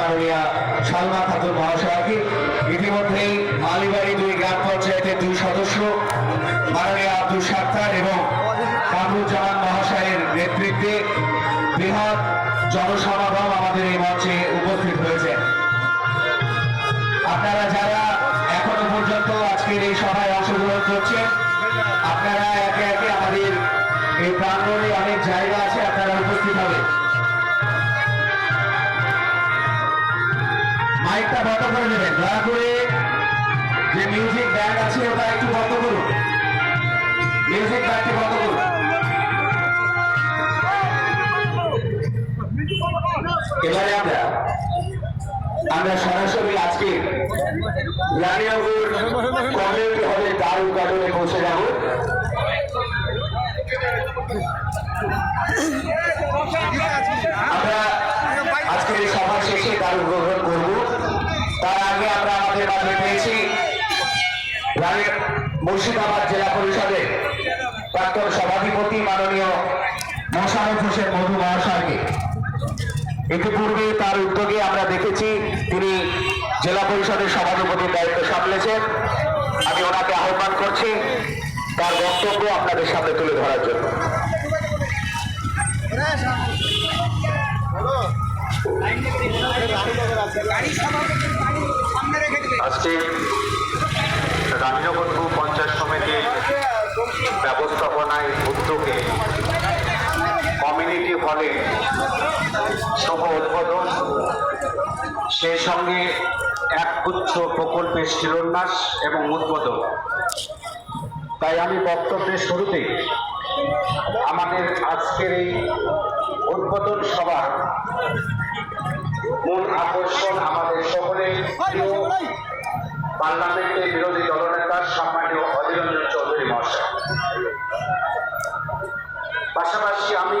মাননীয়া সালমা খাতুন মহাশয়কে। ইতিমধ্যেই মালিবাড়ি দুই গ্রাম পঞ্চায়েতের দুই সদস্য, মাননীয় আব্দুল সাত্তার এবং কামরুজ্জামান মহাশয়ের নেতৃত্বে বৃহৎ জনসমাগম আমাদের এই মঞ্চে উপস্থিত হয়েছে। আপনারা যারা এখনও পর্যন্ত আজকের এই সভায় অংশগ্রহণ করছেন, আপনারা একে একে আমাদের এই প্রাঙ্গণে অনেক জায়গা আছে, আপনারা মিউজিক ব্যান্ডটি বন্ধ এবারে আমরা আমরা সরাসরি আজকে রানিয়াপুর কমিউনিটি হলে দ্বার উদ্ঘাটনে পৌঁছে যাব। আমরা আজকের এই সভা শেষে দ্বার উদ্বোধন করব। তার আগে আমরা আমাদের মাঝে পেয়েছি মুর্শিদাবাদ জেলা পরিষদের প্রাক্তন সভাধিপতি মাননীয় মোশারফ হোসেন মধু মহাশয়কে। ইতিপূর্বে তার উদ্যোগে আমরা দেখেছি, তিনি জেলা পরিষদের সভাধিপতির দায়িত্ব সামলেছেন। আমি ওনাকে আহ্বান করছি, তার বক্তব্য আপনাদের সামনে তুলে ধরার জন্য। আজকে রানীনগরপুর পঞ্চায়েত সমিতির ব্যবস্থাপনায় উদ্যোগে কমিউনিটি হলে শুভ উদ্বোধন। সেই সঙ্গে একগুচ্ছ প্রকল্পের শিলান্যাস এবং উদ্বোধন। তাই আমি বক্তব্যের শুরুতে আমাদের আজকের এই উদ্বোধন সভার মূল আকর্ষণ আমাদের সকলের প্রিয় পাশাপাশি আমি